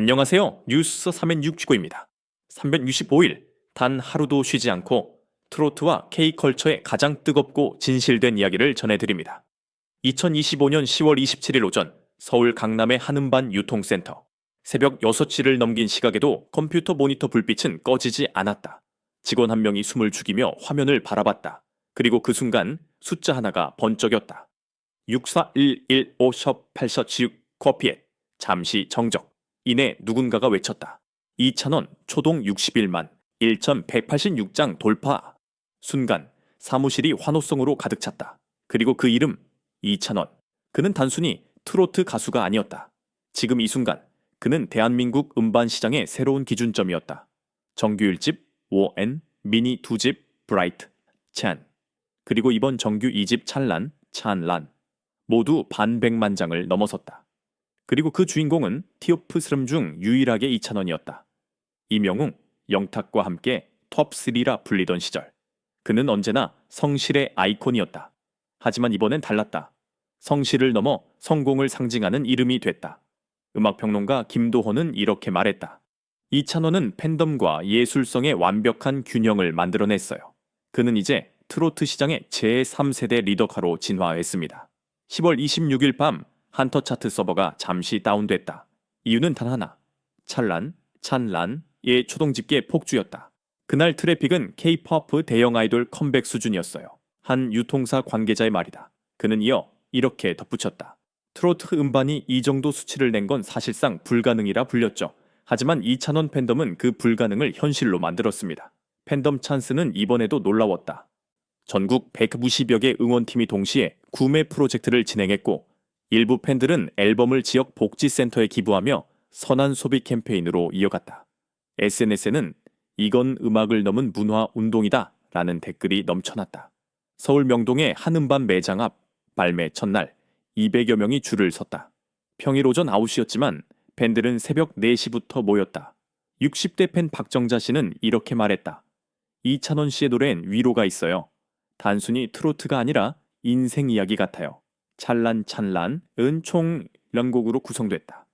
안녕하세요. 뉴스 365입니다. 365일 단 하루도 쉬지 않고 트로트와 K컬처의 가장 뜨겁고 진실된 이야기를 전해드립니다. 2025년 10월 27일 오전 서울 강남의 한음반 유통센터 새벽 6시를 넘긴 시각에도 컴퓨터 모니터 불빛은 꺼지지 않았다. 직원 한 명이 숨을 죽이며 화면을 바라봤다. 그리고 그 순간 숫자 하나가 번쩍였다. 64115숍 8셔6 커피에 잠시 정적. 이내 누군가가 외쳤다. 2,000원 초동 61만 1,186장 돌파. 순간 사무실이 환호성으로 가득 찼다. 그리고 그 이름 2,000원. 그는 단순히 트로트 가수가 아니었다. 지금 이 순간 그는 대한민국 음반 시장의 새로운 기준점이었다. 정규 1집, 워앤, 미니 2집, 브라이트, 찬. 그리고 이번 정규 2집 찰란, 찬란. 모두 반백만 장을 넘어섰다. 그리고 그 주인공은 티오프 스름 중 유일하게 2,000원이었다. 이명웅, 영탁과 함께 톱3라 불리던 시절. 그는 언제나 성실의 아이콘이었다. 하지만 이번엔 달랐다. 성실을 넘어 성공을 상징하는 이름이 됐다. 음악평론가 김도호는 이렇게 말했다. 이찬원은 팬덤과 예술성의 완벽한 균형을 만들어냈어요. 그는 이제 트로트 시장의 제3세대 리더카로 진화했습니다. 10월 26일 밤 한터 차트 서버가 잠시 다운됐다. 이유는 단 하나. 찰란, 찬란의 초동 집계 폭주였다. 그날 트래픽은 K-POP 대형 아이돌 컴백 수준이었어요. 한 유통사 관계자의 말이다. 그는 이어 이렇게 덧붙였다. 트로트 음반이 이 정도 수치를 낸 건 사실상 불가능이라 불렸죠. 하지만 이찬원 팬덤은 그 불가능을 현실로 만들었습니다. 팬덤 찬스는 이번에도 놀라웠다. 전국 190여 개 응원팀이 동시에 구매 프로젝트를 진행했고 일부 팬들은 앨범을 지역 복지센터에 기부하며 선한 소비 캠페인으로 이어갔다. SNS에는 이건 음악을 넘은 문화 운동이다 라는 댓글이 넘쳐났다. 서울 명동의 한음반 매장 앞 발매 첫날 200여 명이 줄을 섰다. 평일 오전 9시였지만 팬들은 새벽 4시부터 모였다. 60대 팬 박정자 씨는 이렇게 말했다. 이찬원 씨의 노래엔 위로가 있어요. 단순히 트로트가 아니라 인생 이야기 같아요. 찰란찬란은 총 10곡으로 구성됐다.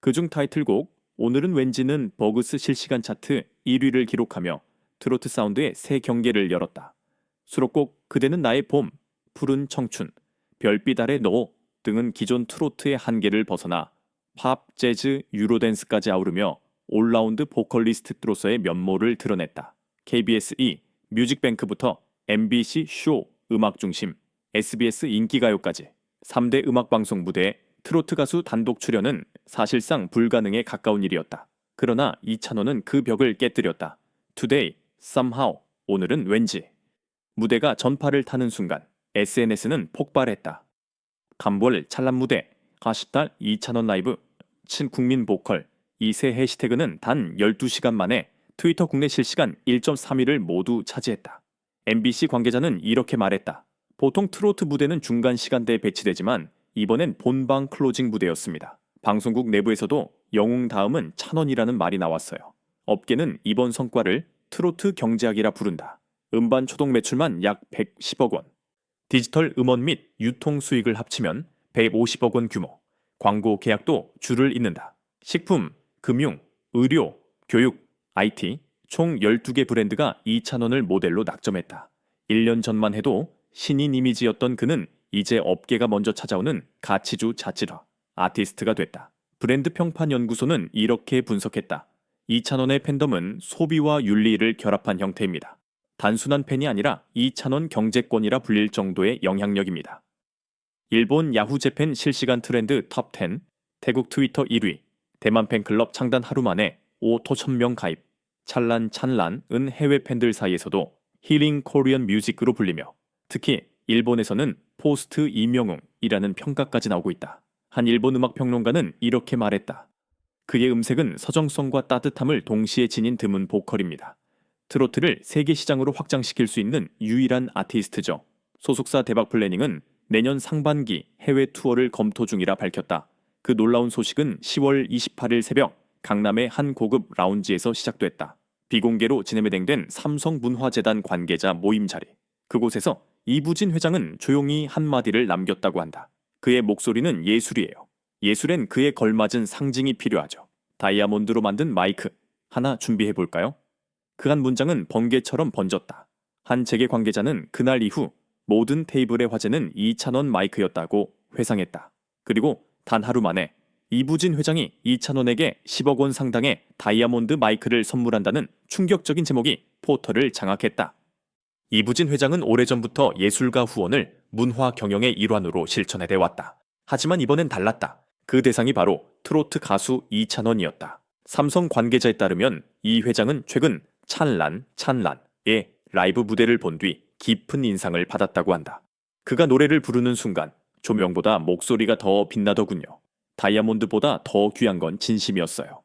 그중 타이틀곡 오늘은 왠지는 버그스 실시간 차트 1위를 기록하며 트로트 사운드의 새 경계를 열었다. 수록곡 그대는 나의 봄, 푸른 청춘, 별빛 아래 너 등은 기존 트로트의 한계를 벗어나 팝, 재즈, 유로댄스까지 아우르며 올라운드 보컬리스트로서의 면모를 드러냈다. KBS 2, 뮤직뱅크부터 MBC 쇼, 음악 중심, SBS 인기가요까지 3대 음악방송 무대에 트로트 가수 단독 출연은 사실상 불가능에 가까운 일이었다. 그러나 이찬원은 그 벽을 깨뜨렸다. Today, somehow, 오늘은 왠지. 무대가 전파를 타는 순간 SNS는 폭발했다. 감볼 찰란 무대, 가시달 이찬원 라이브, 친국민 보컬 이 세 해시태그는 단 12시간 만에 트위터 국내 실시간 1.3위를 모두 차지했다. MBC 관계자는 이렇게 말했다. 보통 트로트 무대는 중간 시간대에 배치되지만 이번엔 본방 클로징 무대였습니다. 방송국 내부에서도 영웅 다음은 찬원이라는 말이 나왔어요. 업계는 이번 성과를 트로트 경제학이라 부른다. 음반 초동 매출만 약 110억 원. 디지털 음원 및 유통 수익을 합치면 150억 원 규모. 광고 계약도 줄을 잇는다. 식품, 금융, 의료, 교육, IT 총 12개 브랜드가 2찬원을 모델로 낙점했다. 1년 전만 해도 신인 이미지였던 그는 이제 업계가 먼저 찾아오는 가치주 자질화 아티스트가 됐다. 브랜드 평판 연구소는 이렇게 분석했다. 이찬원의 팬덤은 소비와 윤리를 결합한 형태입니다. 단순한 팬이 아니라 이찬원 경제권이라 불릴 정도의 영향력입니다. 일본 야후 재팬 실시간 트렌드 톱10, 태국 트위터 1위, 대만 팬클럽 창단 하루 만에 5ቶ 1000명 가입, 찰란 찬란은 해외 팬들 사이에서도 힐링 코리안 뮤직으로 불리며 특히 일본에서는 포스트 이명웅이라는 평가까지 나오고 있다. 한 일본 음악 평론가는 이렇게 말했다. 그의 음색은 서정성과 따뜻함을 동시에 지닌 드문 보컬입니다. 트로트를 세계 시장으로 확장시킬 수 있는 유일한 아티스트죠. 소속사 대박 플래닝은 내년 상반기 해외 투어를 검토 중이라 밝혔다. 그 놀라운 소식은 10월 28일 새벽 강남의 한 고급 라운지에서 시작됐다. 비공개로 진행된 삼성문화재단 관계자 모임 자리. 그곳에서 이부진 회장은 조용히 한마디를 남겼다고 한다. 그의 목소리는 예술이에요. 예술엔 그에 걸맞은 상징이 필요하죠. 다이아몬드로 만든 마이크 하나 준비해 볼까요? 그 한 문장은 번개처럼 번졌다. 한 재계 관계자는 그날 이후 모든 테이블의 화제는 2,000원 마이크였다고 회상했다. 그리고 단 하루 만에 이부진 회장이 2,000원에게 10억 원 상당의 다이아몬드 마이크를 선물한다는 충격적인 제목이 포털을 장악했다. 이부진 회장은 오래전부터 예술가 후원을 문화 경영의 일환으로 실천해내 왔다. 하지만 이번엔 달랐다. 그 대상이 바로 트로트 가수 이찬원이었다. 삼성 관계자에 따르면 이 회장은 최근 찬란, 찬란의 라이브 무대를 본 뒤 깊은 인상을 받았다고 한다. 그가 노래를 부르는 순간 조명보다 목소리가 더 빛나더군요. 다이아몬드보다 더 귀한 건 진심이었어요.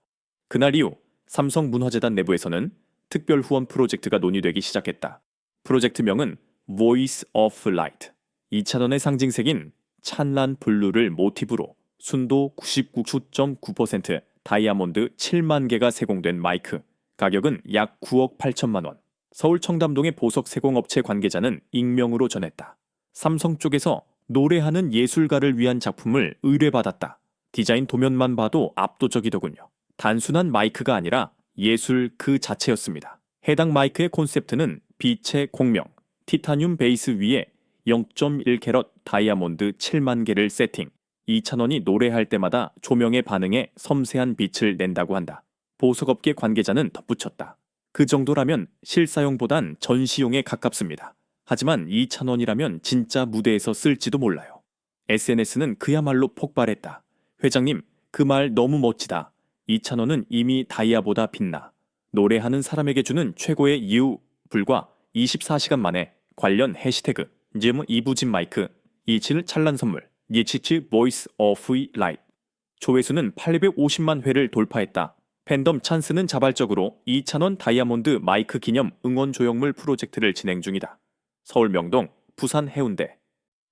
그날 이후 삼성 문화재단 내부에서는 특별 후원 프로젝트가 논의되기 시작했다. 프로젝트명은 Voice of Light. 이찬원의 상징색인 찬란 블루를 모티브로 순도 99.9% 다이아몬드 7만 개가 세공된 마이크. 가격은 약 9억 8천만 원. 서울 청담동의 보석 세공업체 관계자는 익명으로 전했다. 삼성 쪽에서 노래하는 예술가를 위한 작품을 의뢰받았다. 디자인 도면만 봐도 압도적이더군요. 단순한 마이크가 아니라 예술 그 자체였습니다. 해당 마이크의 콘셉트는 빛의 공명, 티타늄 베이스 위에 0.1캐럿 다이아몬드 7만 개를 세팅. 이찬원이 노래할 때마다 조명의 반응에 섬세한 빛을 낸다고 한다. 보석업계 관계자는 덧붙였다. 그 정도라면 실사용보단 전시용에 가깝습니다. 하지만 이찬원이라면 진짜 무대에서 쓸지도 몰라요. SNS는 그야말로 폭발했다. 회장님, 그 말 너무 멋지다. 이찬원은 이미 다이아보다 빛나. 노래하는 사람에게 주는 최고의 이유 불과 24시간 만에 관련 해시태그 즘 이부진 마이크 이칠 찬란 선물 예치치 보이스 오프 라이트 조회수는 850만 회를 돌파했다. 팬덤 찬스는 자발적으로 2,000원 다이아몬드 마이크 기념 응원 조형물 프로젝트를 진행 중이다. 서울 명동, 부산 해운대,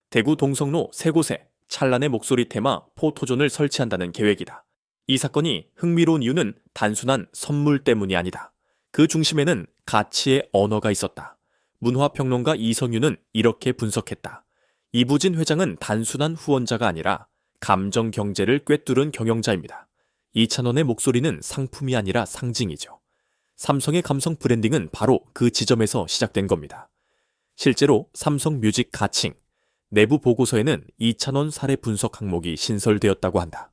대구 동성로 세 곳에 찬란의 목소리 테마 포토존을 설치한다는 계획이다. 이 사건이 흥미로운 이유는 단순한 선물 때문이 아니다. 그 중심에는 가치의 언어가 있었다. 문화평론가 이성윤은 이렇게 분석했다. 이부진 회장은 단순한 후원자가 아니라 감정 경제를 꿰뚫은 경영자입니다. 이찬원의 목소리는 상품이 아니라 상징이죠. 삼성의 감성 브랜딩은 바로 그 지점에서 시작된 겁니다. 실제로 삼성 뮤직 가칭 내부 보고서에는 이찬원 사례 분석 항목이 신설되었다고 한다.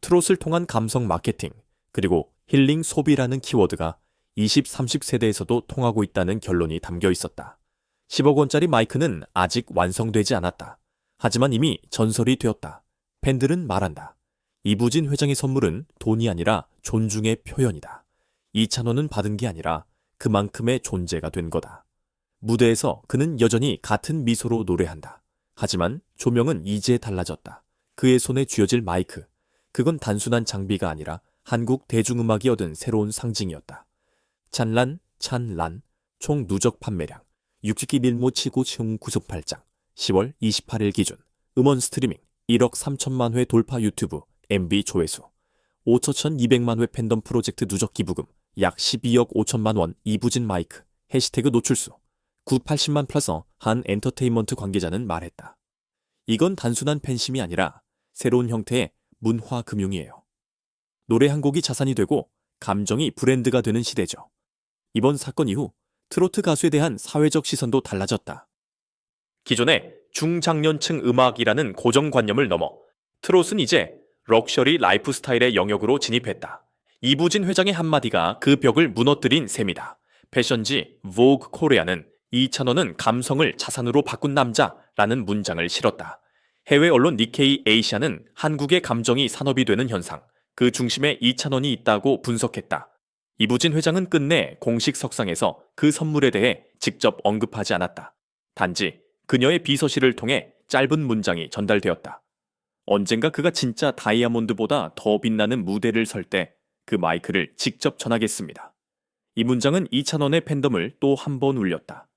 트롯을 통한 감성 마케팅 그리고 힐링 소비라는 키워드가 20, 30세대에서도 통하고 있다는 결론이 담겨 있었다. 10억 원짜리 마이크는 아직 완성되지 않았다. 하지만 이미 전설이 되었다. 팬들은 말한다. 이부진 회장의 선물은 돈이 아니라 존중의 표현이다. 이찬원은 받은 게 아니라 그만큼의 존재가 된 거다. 무대에서 그는 여전히 같은 미소로 노래한다. 하지만 조명은 이제 달라졌다. 그의 손에 쥐어질 마이크. 그건 단순한 장비가 아니라 한국 대중음악이 얻은 새로운 상징이었다. 찬란, 찬란, 총 누적 판매량 60기 밀모 치고 총 구속 발장 10월 28일 기준 음원 스트리밍 1억 3천만 회 돌파 유튜브 MB 조회수 5천2백만 회 팬덤 프로젝트 누적 기부금 약 12억 5천만 원 이부진 마이크 해시태그 노출수 980만 플러스 한 엔터테인먼트 관계자는 말했다. 이건 단순한 팬심이 아니라 새로운 형태의 문화 금융이에요. 노래 한 곡이 자산이 되고 감정이 브랜드가 되는 시대죠. 이번 사건 이후 트로트 가수에 대한 사회적 시선도 달라졌다. 기존의 중장년층 음악이라는 고정관념을 넘어 트롯은 이제 럭셔리 라이프 스타일의 영역으로 진입했다. 이부진 회장의 한마디가 그 벽을 무너뜨린 셈이다. 패션지 vogue 코리아는 이찬원은 감성을 자산으로 바꾼 남자라는 문장을 실었다. 해외 언론 니케이 에이시아는 한국의 감정이 산업이 되는 현상, 그 중심에 이찬원이 있다고 분석했다. 이부진 회장은 끝내 공식 석상에서 그 선물에 대해 직접 언급하지 않았다. 단지 그녀의 비서실을 통해 짧은 문장이 전달되었다. 언젠가 그가 진짜 다이아몬드보다 더 빛나는 무대를 설 때 그 마이크를 직접 전하겠습니다. 이 문장은 이찬원의 팬덤을 또 한 번 울렸다.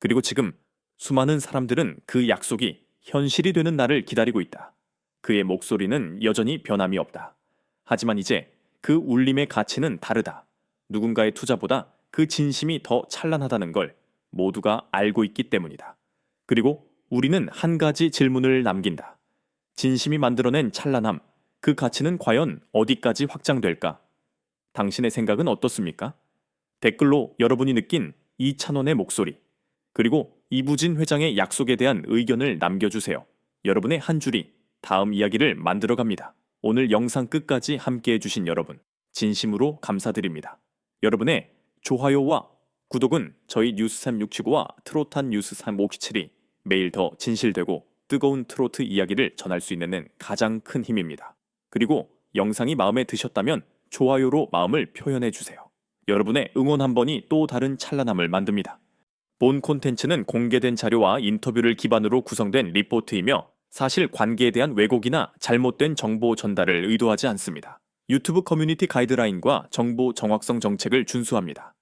그리고 지금 수많은 사람들은 그 약속이 현실이 되는 날을 기다리고 있다. 그의 목소리는 여전히 변함이 없다. 하지만 이제 그 울림의 가치는 다르다. 누군가의 투자보다 그 진심이 더 찬란하다는 걸 모두가 알고 있기 때문이다. 그리고 우리는 한 가지 질문을 남긴다. 진심이 만들어낸 찬란함, 그 가치는 과연 어디까지 확장될까? 당신의 생각은 어떻습니까? 댓글로 여러분이 느낀 이찬원의 목소리, 그리고 이부진 회장의 약속에 대한 의견을 남겨주세요. 여러분의 한 줄이 다음 이야기를 만들어 갑니다. 오늘 영상 끝까지 함께 해 주신 여러분, 진심으로 감사드립니다. 여러분의 좋아요와 구독은 저희 뉴스 365와 트로탄 뉴스 357이 매일 더 진실되고 뜨거운 트로트 이야기를 전할 수 있는 가장 큰 힘입니다. 그리고 영상이 마음에 드셨다면 좋아요로 마음을 표현해 주세요. 여러분의 응원 한 번이 또 다른 찬란함을 만듭니다. 본 콘텐츠는 공개된 자료와 인터뷰를 기반으로 구성된 리포트이며 사실 관계에 대한 왜곡이나 잘못된 정보 전달을 의도하지 않습니다. 유튜브 커뮤니티 가이드라인과 정보 정확성 정책을 준수합니다.